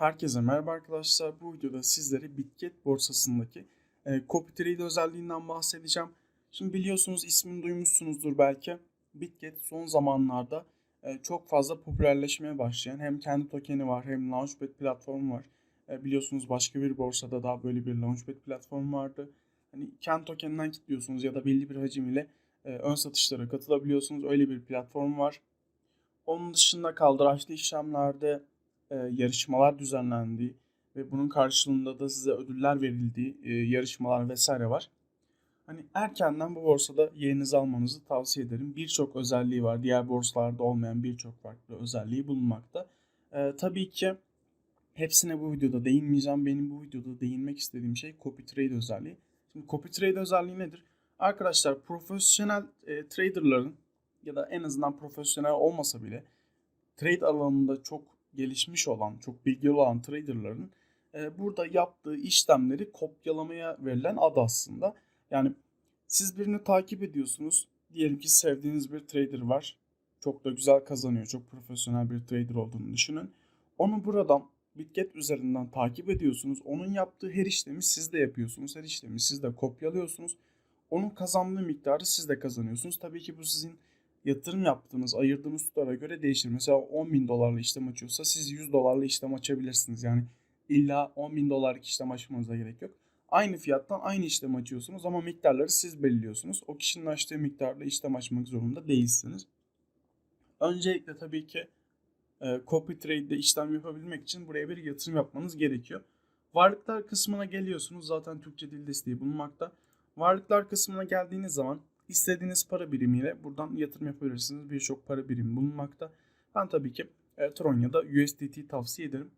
Herkese merhaba arkadaşlar. Bu videoda sizlere Bitget borsasındaki e, copy trade özelliğinden bahsedeceğim. Şimdi biliyorsunuz ismini duymuşsunuzdur belki. Bitget son zamanlarda e, çok fazla popülerleşmeye başlayan hem kendi tokeni var hem Launchpad platformu var. E, biliyorsunuz başka bir borsada daha böyle bir Launchpad platformu vardı. Hani kendi tokeninden kilitliyorsunuz ya da belli bir hacim ile e, ön satışlara katılabiliyorsunuz. Öyle bir platform var. Onun dışında kaldıraçlı işlemlerde e, yarışmalar düzenlendiği ve bunun karşılığında da size ödüller verildiği e, yarışmalar vesaire var. Hani erkenden bu borsada yerinizi almanızı tavsiye ederim. Birçok özelliği var. Diğer borsalarda olmayan birçok farklı özelliği bulunmakta. E, tabii ki hepsine bu videoda değinmeyeceğim. Benim bu videoda değinmek istediğim şey copy trade özelliği. Şimdi copy trade özelliği nedir? Arkadaşlar profesyonel e, traderların ya da en azından profesyonel olmasa bile trade alanında çok gelişmiş olan, çok bilgili olan traderların e, burada yaptığı işlemleri kopyalamaya verilen ad aslında. Yani siz birini takip ediyorsunuz. Diyelim ki sevdiğiniz bir trader var. Çok da güzel kazanıyor. Çok profesyonel bir trader olduğunu düşünün. Onu buradan Bitget üzerinden takip ediyorsunuz. Onun yaptığı her işlemi siz de yapıyorsunuz. Her işlemi siz de kopyalıyorsunuz. Onun kazandığı miktarı siz de kazanıyorsunuz. Tabii ki bu sizin yatırım yaptığınız, ayırdığınız tutar'a göre değişir. Mesela 10 bin dolarla işlem açıyorsa siz 100 dolarla işlem açabilirsiniz. Yani illa 10 bin dolarlık işlem açmanıza gerek yok. Aynı fiyattan aynı işlem açıyorsunuz ama miktarları siz belirliyorsunuz. O kişinin açtığı miktarla işlem açmak zorunda değilsiniz. Öncelikle tabii ki e, copy trade'de işlem yapabilmek için buraya bir yatırım yapmanız gerekiyor. Varlıklar kısmına geliyorsunuz. Zaten Türkçe dil desteği bulunmakta. Varlıklar kısmına geldiğiniz zaman istediğiniz para birimiyle buradan yatırım yapabilirsiniz. Birçok para birimi bulunmakta. Ben tabii ki e, Tron da USDT tavsiye ederim.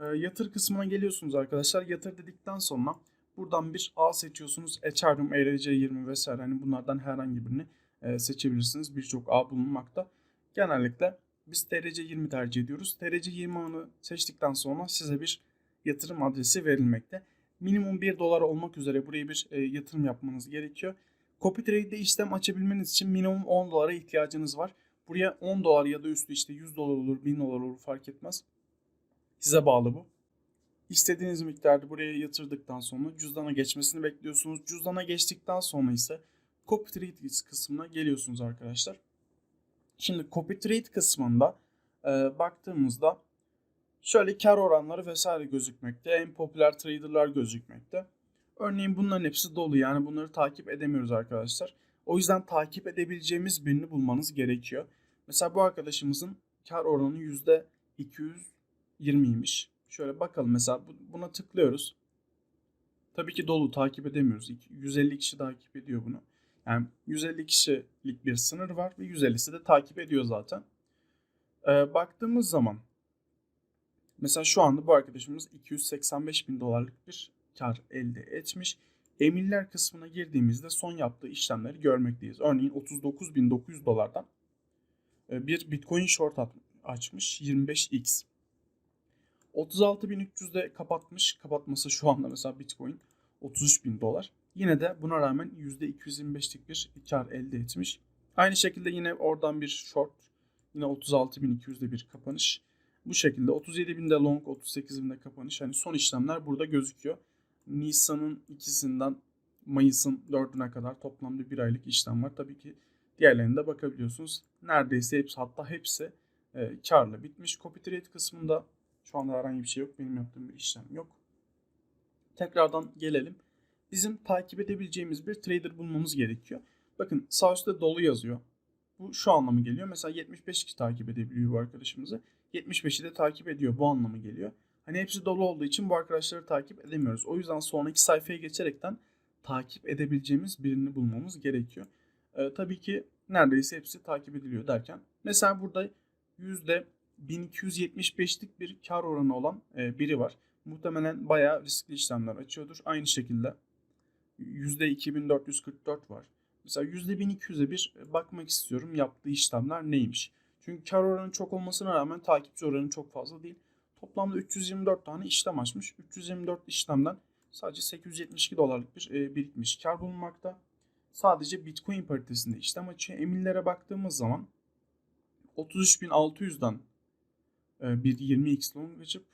E, yatır kısmına geliyorsunuz arkadaşlar. Yatır dedikten sonra buradan bir A seçiyorsunuz. Ethereum, ERC20 vesaire hani bunlardan herhangi birini e, seçebilirsiniz. Birçok A bulunmakta. Genellikle biz TRC20 tercih ediyoruz. TRC20 ağını seçtikten sonra size bir yatırım adresi verilmekte. Minimum 1 dolar olmak üzere buraya bir e, yatırım yapmanız gerekiyor. Copy Trade'de işlem açabilmeniz için minimum 10 dolara ihtiyacınız var. Buraya 10 dolar ya da üstü işte 100 dolar olur, 1000 dolar olur fark etmez. Size bağlı bu. İstediğiniz miktarda buraya yatırdıktan sonra cüzdana geçmesini bekliyorsunuz. Cüzdana geçtikten sonra ise Copy Trade kısmına geliyorsunuz arkadaşlar. Şimdi Copy Trade kısmında e, baktığımızda şöyle kar oranları vesaire gözükmekte. En popüler traderlar gözükmekte. Örneğin bunların hepsi dolu yani bunları takip edemiyoruz arkadaşlar. O yüzden takip edebileceğimiz birini bulmanız gerekiyor. Mesela bu arkadaşımızın kar oranı %220'ymiş. Şöyle bakalım mesela buna tıklıyoruz. Tabii ki dolu takip edemiyoruz. 150 kişi takip ediyor bunu. Yani 150 kişilik bir sınır var ve 150'si de takip ediyor zaten. Ee, baktığımız zaman mesela şu anda bu arkadaşımız 285 bin dolarlık bir kar elde etmiş. Emirler kısmına girdiğimizde son yaptığı işlemleri görmekteyiz. Örneğin 39.900 dolardan e, bir Bitcoin short açmış 25x. 36.300'de kapatmış. Kapatması şu anda mesela Bitcoin 33.000 dolar. Yine de buna rağmen %225'lik bir kar elde etmiş. Aynı şekilde yine oradan bir short. Yine 36.200'de bir kapanış. Bu şekilde 37.000'de long, 38.000'de kapanış. Hani son işlemler burada gözüküyor. Nisan'ın ikisinden Mayıs'ın dördüne kadar toplamda bir aylık işlem var. Tabii ki diğerlerine de bakabiliyorsunuz. Neredeyse hepsi hatta hepsi e, karla bitmiş. Copy trade kısmında şu anda herhangi bir şey yok. Benim yaptığım bir işlem yok. Tekrardan gelelim. Bizim takip edebileceğimiz bir trader bulmamız gerekiyor. Bakın sağ üstte dolu yazıyor. Bu şu anlamı geliyor. Mesela 75 kişi takip edebiliyor bu arkadaşımızı. 75'i de takip ediyor. Bu anlamı geliyor. Hani hepsi dolu olduğu için bu arkadaşları takip edemiyoruz. O yüzden sonraki sayfaya geçerekten takip edebileceğimiz birini bulmamız gerekiyor. Ee, tabii ki neredeyse hepsi takip ediliyor derken. Mesela burada %1275'lik bir kar oranı olan e, biri var. Muhtemelen bayağı riskli işlemler açıyordur. Aynı şekilde %2444 var. Mesela %1200'e bir bakmak istiyorum yaptığı işlemler neymiş. Çünkü kar oranı çok olmasına rağmen takipçi oranı çok fazla değil. Toplamda 324 tane işlem açmış. 324 işlemden sadece 872 dolarlık bir e, birikmiş kar bulunmakta. Sadece Bitcoin paritesinde işlem açıyor. Emirlere baktığımız zaman 33.600'den e, bir 20x long açıp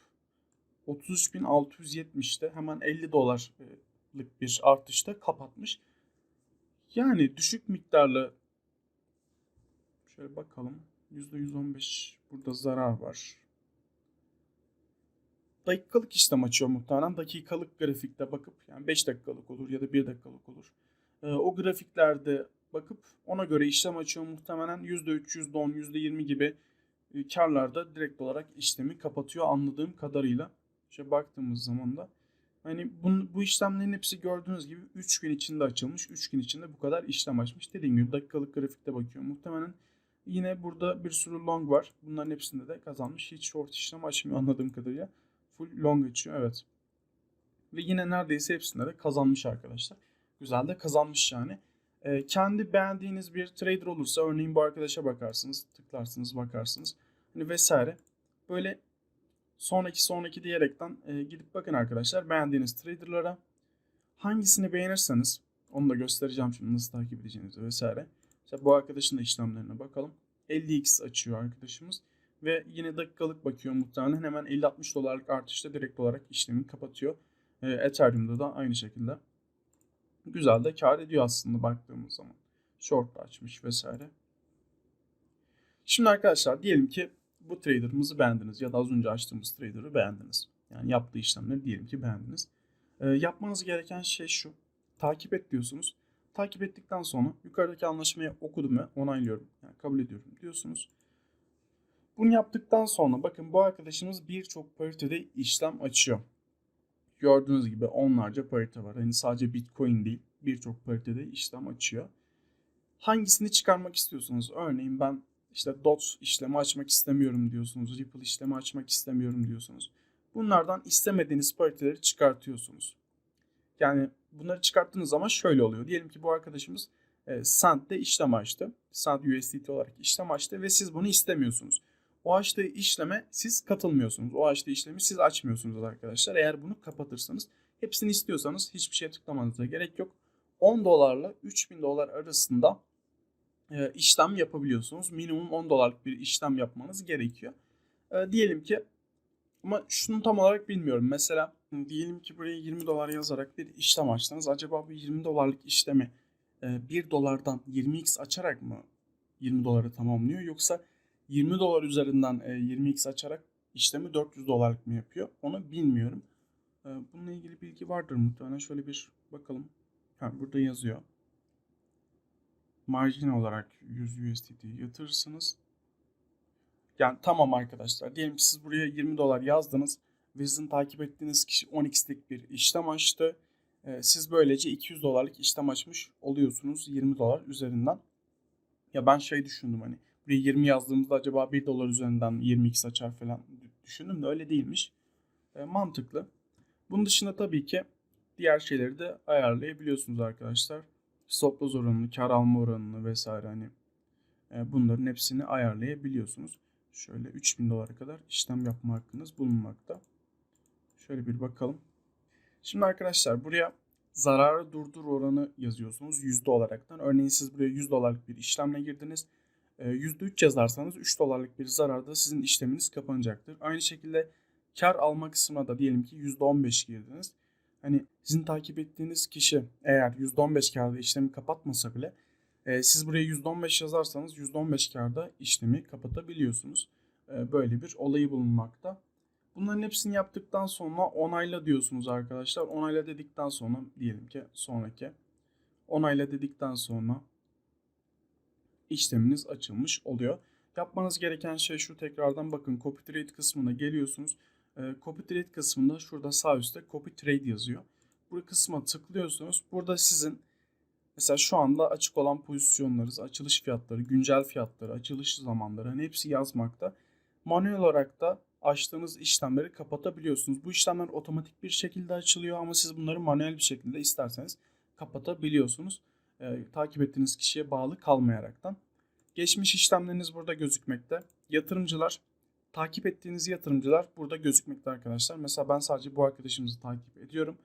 33.670'te hemen 50 dolarlık bir artışta kapatmış. Yani düşük miktarlı şöyle bakalım. %115 burada zarar var. Dakikalık işlem açıyor muhtemelen. Dakikalık grafikte bakıp yani 5 dakikalık olur ya da 1 dakikalık olur. Ee, o grafiklerde bakıp ona göre işlem açıyor muhtemelen %3, %10, %20 gibi e, karlarda direkt olarak işlemi kapatıyor anladığım kadarıyla. İşte baktığımız zaman da hani bu, bu işlemlerin hepsi gördüğünüz gibi 3 gün içinde açılmış. 3 gün içinde bu kadar işlem açmış. Dediğim gibi dakikalık grafikte bakıyor. Muhtemelen yine burada bir sürü long var. Bunların hepsinde de kazanmış. Hiç short işlem açmıyor anladığım kadarıyla. Full long açıyor evet. Ve yine neredeyse hepsinde de kazanmış arkadaşlar. Güzel de kazanmış yani. Ee, kendi beğendiğiniz bir trader olursa örneğin bu arkadaşa bakarsınız, tıklarsınız, bakarsınız hani vesaire. Böyle sonraki sonraki diyerekten e, gidip bakın arkadaşlar beğendiğiniz traderlara. Hangisini beğenirseniz onu da göstereceğim şimdi nasıl takip edeceğinizi vesaire. Mesela bu arkadaşın da işlemlerine bakalım. 50x açıyor arkadaşımız. Ve yine dakikalık bakıyor muhtemelen hemen 50-60 dolarlık artışta direkt olarak işlemi kapatıyor. E, Ethereum'da da aynı şekilde. Güzel de kar ediyor aslında baktığımız zaman. Short açmış vesaire. Şimdi arkadaşlar diyelim ki bu trader'ımızı beğendiniz ya da az önce açtığımız trader'ı beğendiniz. Yani yaptığı işlemleri diyelim ki beğendiniz. E, yapmanız gereken şey şu. Takip et diyorsunuz. Takip ettikten sonra yukarıdaki anlaşmayı okudum ve onaylıyorum. Yani kabul ediyorum diyorsunuz. Bunu yaptıktan sonra bakın bu arkadaşımız birçok paritede işlem açıyor. Gördüğünüz gibi onlarca parite var. Hani sadece Bitcoin değil birçok paritede işlem açıyor. Hangisini çıkarmak istiyorsunuz? Örneğin ben işte DOT işlemi açmak istemiyorum diyorsunuz. Ripple işlemi açmak istemiyorum diyorsunuz. Bunlardan istemediğiniz pariteleri çıkartıyorsunuz. Yani bunları çıkarttığınız zaman şöyle oluyor. Diyelim ki bu arkadaşımız e, Sand'de işlem açtı. Sand USDT olarak işlem açtı ve siz bunu istemiyorsunuz. O açtığı işleme siz katılmıyorsunuz. O açtığı işlemi siz açmıyorsunuz arkadaşlar. Eğer bunu kapatırsanız hepsini istiyorsanız hiçbir şeye tıklamanıza gerek yok. 10 dolarla 3000 dolar arasında e, işlem yapabiliyorsunuz. Minimum 10 dolarlık bir işlem yapmanız gerekiyor. E, diyelim ki ama şunu tam olarak bilmiyorum. Mesela diyelim ki buraya 20 dolar yazarak bir işlem açtınız. Acaba bu 20 dolarlık işlemi e, 1 dolardan 20x açarak mı 20 doları tamamlıyor yoksa 20 dolar üzerinden e, 20x açarak işlemi 400 dolarlık mı yapıyor? Onu bilmiyorum. E, bununla ilgili bilgi vardır muhtemelen. Şöyle bir bakalım. Ha, burada yazıyor. Marjin olarak 100 USDT yatırırsınız. Yani tamam arkadaşlar. Diyelim ki siz buraya 20 dolar yazdınız. Ve takip ettiğiniz kişi 10x'lik bir işlem açtı. E, siz böylece 200 dolarlık işlem açmış oluyorsunuz 20 dolar üzerinden. Ya ben şey düşündüm hani buraya 20 yazdığımızda acaba 1 dolar üzerinden 20x açar falan düşündüm de öyle değilmiş. E, mantıklı. Bunun dışında tabii ki diğer şeyleri de ayarlayabiliyorsunuz arkadaşlar. Stop loss oranını, kar alma oranını vesaire hani e, bunların hepsini ayarlayabiliyorsunuz. Şöyle 3000 dolara kadar işlem yapma hakkınız bulunmakta. Şöyle bir bakalım. Şimdi arkadaşlar buraya zararı durdur oranı yazıyorsunuz yüzde olaraktan. Örneğin siz buraya 100 dolarlık bir işlemle girdiniz. %3 yazarsanız 3 dolarlık bir zararda sizin işleminiz kapanacaktır. Aynı şekilde kar alma kısmına da diyelim ki %15 girdiniz. Hani sizin takip ettiğiniz kişi eğer %15 karda işlemi kapatmasa bile e, siz buraya %15 yazarsanız %15 karda işlemi kapatabiliyorsunuz. E, böyle bir olayı bulunmakta. Bunların hepsini yaptıktan sonra onayla diyorsunuz arkadaşlar. Onayla dedikten sonra diyelim ki sonraki onayla dedikten sonra işleminiz açılmış oluyor. Yapmanız gereken şey şu tekrardan bakın copy trade kısmına geliyorsunuz. E, copy trade kısmında şurada sağ üstte copy trade yazıyor. Bu kısma tıklıyorsunuz. Burada sizin mesela şu anda açık olan pozisyonlarınız, açılış fiyatları, güncel fiyatları, açılış zamanları hani hepsi yazmakta. Manuel olarak da açtığınız işlemleri kapatabiliyorsunuz. Bu işlemler otomatik bir şekilde açılıyor ama siz bunları manuel bir şekilde isterseniz kapatabiliyorsunuz. E, takip ettiğiniz kişiye bağlı kalmayaraktan. Geçmiş işlemleriniz burada gözükmekte. Yatırımcılar, takip ettiğiniz yatırımcılar burada gözükmekte arkadaşlar. Mesela ben sadece bu arkadaşımızı takip ediyorum.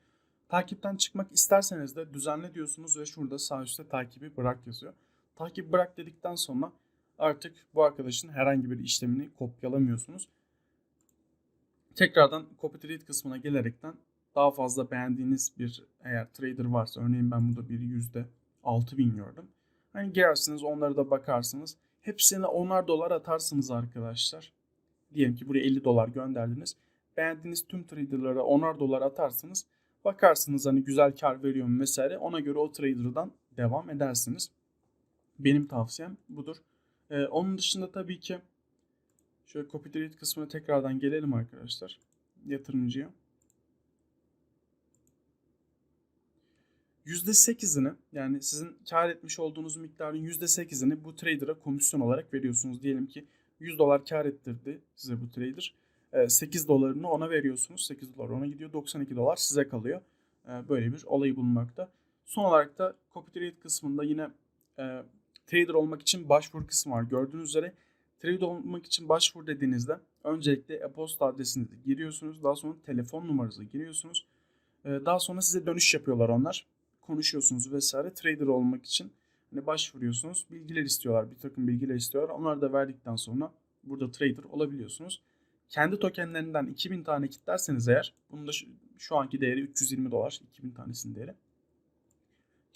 Takipten çıkmak isterseniz de düzenle diyorsunuz ve şurada sağ üstte takibi bırak yazıyor. Takip bırak dedikten sonra artık bu arkadaşın herhangi bir işlemini kopyalamıyorsunuz. tekrardan copy trade kısmına gelerekten daha fazla beğendiğiniz bir eğer trader varsa örneğin ben burada bir yüzde 6000 gördüm. Hani girersiniz onlara da bakarsınız. Hepsine onar dolar atarsınız arkadaşlar. Diyelim ki buraya 50 dolar gönderdiniz. Beğendiğiniz tüm traderlara onar dolar atarsınız. Bakarsınız hani güzel kar veriyor mu vesaire. Ona göre o trader'dan devam edersiniz. Benim tavsiyem budur. Ee, onun dışında tabii ki şöyle copy trade kısmına tekrardan gelelim arkadaşlar. Yatırımcıya. %8'ini yani sizin kar etmiş olduğunuz miktarın %8'ini bu trader'a komisyon olarak veriyorsunuz. Diyelim ki 100 dolar kar ettirdi size bu trader. 8 dolarını ona veriyorsunuz. 8 dolar ona gidiyor. 92 dolar size kalıyor. Ee, Böyle bir olayı bulunmakta. Son olarak da copy trade kısmında yine e, trader olmak için başvuru kısmı var. Gördüğünüz üzere trader olmak için başvur dediğinizde öncelikle e-posta adresinizi giriyorsunuz. Daha sonra telefon numaranızı giriyorsunuz. Ee, Daha sonra size dönüş yapıyorlar onlar. Konuşuyorsunuz vesaire. Trader olmak için hani başvuruyorsunuz. Bilgiler istiyorlar. Bir takım bilgiler istiyorlar. Onları da verdikten sonra burada trader olabiliyorsunuz. Kendi tokenlerinden 2000 tane kitlerseniz eğer bunun da şu, şu anki değeri 320 dolar. 2000 tanesinin değeri.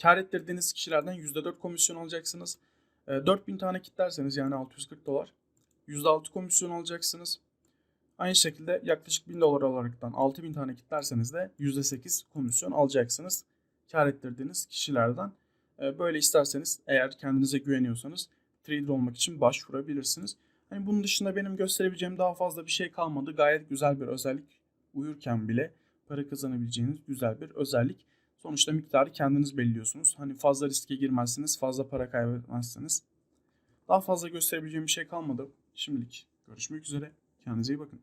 Kar ettirdiğiniz kişilerden %4 komisyon alacaksınız. E, 4000 tane kitlerseniz yani 640 dolar. %6 komisyon alacaksınız. Aynı şekilde yaklaşık 1000 dolar olaraktan 6000 tane kitlerseniz de %8 komisyon alacaksınız. Kar ettirdiğiniz kişilerden. E, Böyle isterseniz eğer kendinize güveniyorsanız trader olmak için başvurabilirsiniz. Hani bunun dışında benim gösterebileceğim daha fazla bir şey kalmadı. Gayet güzel bir özellik. Uyurken bile para kazanabileceğiniz güzel bir özellik. Sonuçta miktarı kendiniz belirliyorsunuz. Hani fazla riske girmezsiniz, fazla para kaybetmezsiniz. Daha fazla gösterebileceğim bir şey kalmadı. Şimdilik görüşmek üzere. Kendinize iyi bakın.